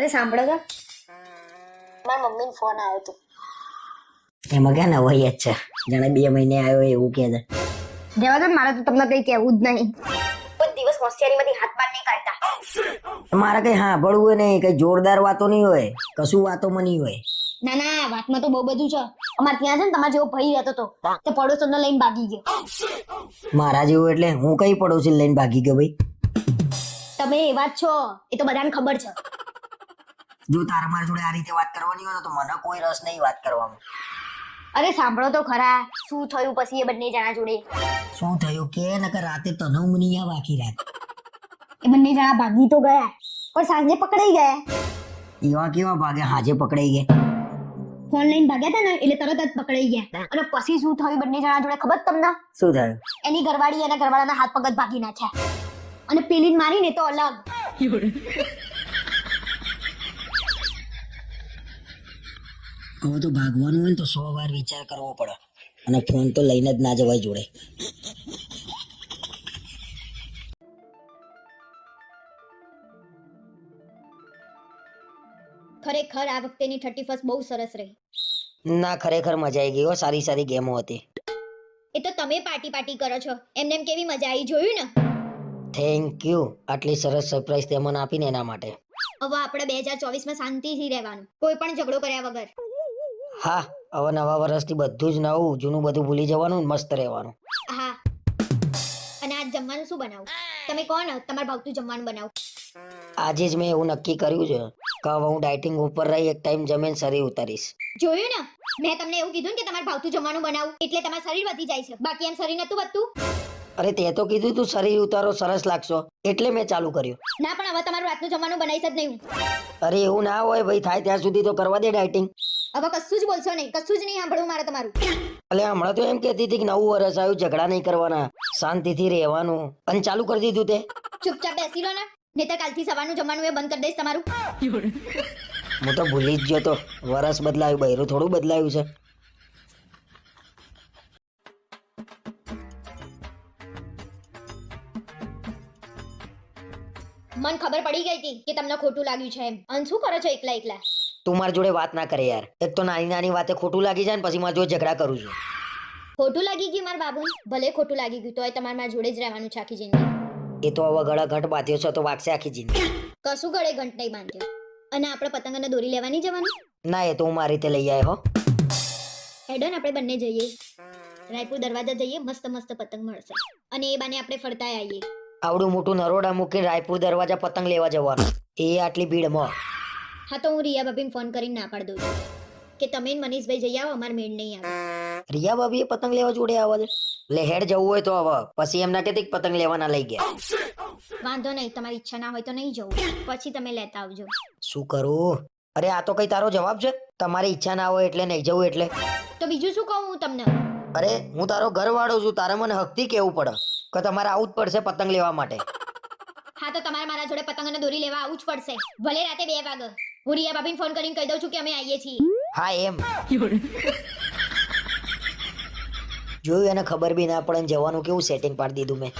અરે સાંભળો તો. મારા મમ્મીનો ફોન આવ્યો હતો. એમાં ક્યાં નવાઈ જ છે? જાણે બે મહિને આવ્યો એવું કે છે. જવા દો ને, મારે તો તમને કંઈ કહેવું જ નહીં. કોઈ દિવસ હોશિયારીમાંથી હાથ પાર નહીં કાઢતા. મારે કઈ સાંભળવું હોય નહીં કઈ જોરદાર વાતો નહીં હોય કશું વાતોમાં નહીં હોય. ના ના વાતમાં તો બહુ બધું છે. અમારે ત્યાં છે ને તમારો જેવો ભાઈ રહેતો હતો તે પડોશોને લઈને ભાગી ગયો. મારા જેવું એટલે હું કઈ પડોશી લઈને ભાગી ગયો ભાઈ? તમે એવા જ છો એ તો બધાને ખબર છે. જો તારા મારા જોડે આ રીતે વાત કરવાની હોય ને તો મને કોઈ રસ નહીં વાત કરવામાં અરે સાંભળો તો ખરા શું થયું પછી એ બંને જણા જોડે? શું થયું કે નકર રાતે તને ઊંઘ નહીં આવે આખી રાત એ બંને જણા ભાગી તો ગયા પણ સાંજે પકડાઈ ગયા. એવા કેવા ભાગે? હાજે પકડાઈ ગયા. ફોન લઈને ભાગ્યા હતા ને એટલે તરત જ પકડાઈ ગયા. અને પછી શું થયું બંને જણા જોડે? ખબર તમને? શું થયું? એની ઘરવાળી એના ઘરવાળાના હાથ પગ જ ભાગી નાખ્યા. અને પેલી મારીને તો અલગ. હવે તો ભાગવાનું હોય ને તો સો વાર વિચાર કરવો પડે. અને ફોન તો લઈને જ ના જવાય જોડે. ખરેખર આ વખતેની થર્ટી ફર્સ્ટ બહુ સરસ રહી. ના ખરેખર મજા આવી ગઈ હો. સારી સારી ગેમો હતી. એ તો તમે પાર્ટી પાર્ટી કરો છો. એમને એમ કેવી મજા આવી જોયું ને? થેન્ક યુ આટલી સરસ સરપ્રાઈઝ તે મને આપીને એના માટે. હવે આપણે બે હજાર ચોવીસમાં શાંતિથી રહેવાનું. કોઈ પણ ઝઘડો કર્યા વગર. હા હવે નવા વર્ષથી બધું જ નવું જૂનું બધું ભૂલી જવાનું ને મસ્ત રહેવાનું. હા. અને આજ જમવાનું શું બનાવું? તમે કોણ? તમારે ભાવતું જમવાનું બનાવું. આજે જ મેં એવું નક્કી કર્યું છે કે હવે હું ડાયટિંગ ઉપર રહી એક ટાઈમ જમીન શરીર ઉતારીશ. જોયું ને? મેં તમને એવું કીધું ને કે તમારે ભાવતું જમવાનું બનાવું એટલે તમારું શરીર વધી જાય છે. બાકી એમ શરીર નતું વધતું. અરે તે તો કીધું તું શરીર ઉતારો સરસ લાગશો એટલે મેં ચાલુ કર્યું. ના પણ હવે તમારું રાતનું જમવાનું બનાવીશ જ નહીં અરે એવું ના હોય ભાઈ થાય ત્યાં સુધી તો કરવા દે ડાયટિંગ. હવે કશું જ બોલશો નહીં કશું જ નહીં સાંભળવું મારે તમારું. અલે હમણાં તો એમ કહેતી હતી કે નવું વર્ષ આવ્યું ઝઘડા નહીં કરવાના શાંતિથી રહેવાનું અને ચાલુ કરી દીધું તે. ચૂપચાપ બેસી લો ને નહીતર કાલથી સવારનું જમવાનું એ બંધ કરી દઈશ તમારું. હું તો ભૂલી જ ગયો તો વરસ બદલાયું બૈરું થોડું બદલાયું છે. મન ખબર પડી ગઈ હતી કે તમને ખોટું લાગ્યું છે એમ. અને શું કરો છો એકલા એકલા? તું મારી જોડે વાત ના કરે યાર. એક તો નાની નાની વાતે ખોટું લાગી જાય ને પછી મારી જોડે ઝઘડા કરું છું. ખોટું લાગી ગયું મારા બાબુ? ભલે ખોટું લાગી ગયું તોય તમારે મારા જોડે જ રહેવાનું છે આખી જિંદગી. એ તો હવે ગળા ઘટ બાંધ્યો છે તો વાગશે આખી જિંદગી. કશું ગળે ઘંટ નહીં બાંધ્યો. અને આપણે પતંગને દોરી લેવાની જવાનું? ના એ તો હું મારી રીતે લઈ આવ્યો હો. હેડો આપણે બંને જઈએ. રાયપુર દરવાજા જઈએ મસ્ત મસ્ત પતંગ મળશે. અને એ બાને આપણે ફરતા આવીએ. આવડું મોટું નરોડા મૂકીને રાયપુર દરવાજા પતંગ લેવા જવાનું. એ આટલી ભીડમાં. હા તો હું રિયા ભાભીને ફોન કરીને ના પાડી દઉં છું. કે તમે ને મનીષભાઈ જઈ આવો અમારે મેળ નહીં આવે. રિયા ભાભી પતંગ લેવા જોડે આવે છે. લે હેડ જવું હોય તો હવે. પછી એમના કે પતંગ લેવાના લઈ ગયા. વાંધો નહીં તમારી ઈચ્છા ના હોય તો નહીં જવું. પછી તમે લેતા આવજો. શું કરું? અરે આ તો કઈ તારો જવાબ છે? તમારી ઈચ્છા ના હોય એટલે નહીં જવું એટલે. તો બીજું શું કહું હું તમને? અરે હું તારો ઘર વાળો છું. તારે મને હકતી કેવું પડે કે તમારે આવું જ પડશે પતંગ લેવા માટે. હા તો તમારે મારા જોડે પતંગ અને દોરી લેવા આવવું જ પડશે. ભલે રાતે બે વાગે. હું રિયા ભાભીને ફોન કરીને કહી દઉં છું કે અમે આવીએ છીએ. હા, એમ. જોયું એને ખબર બી ના પડે જવાનું કેવું સેટિંગ પાડી દીધું મેં.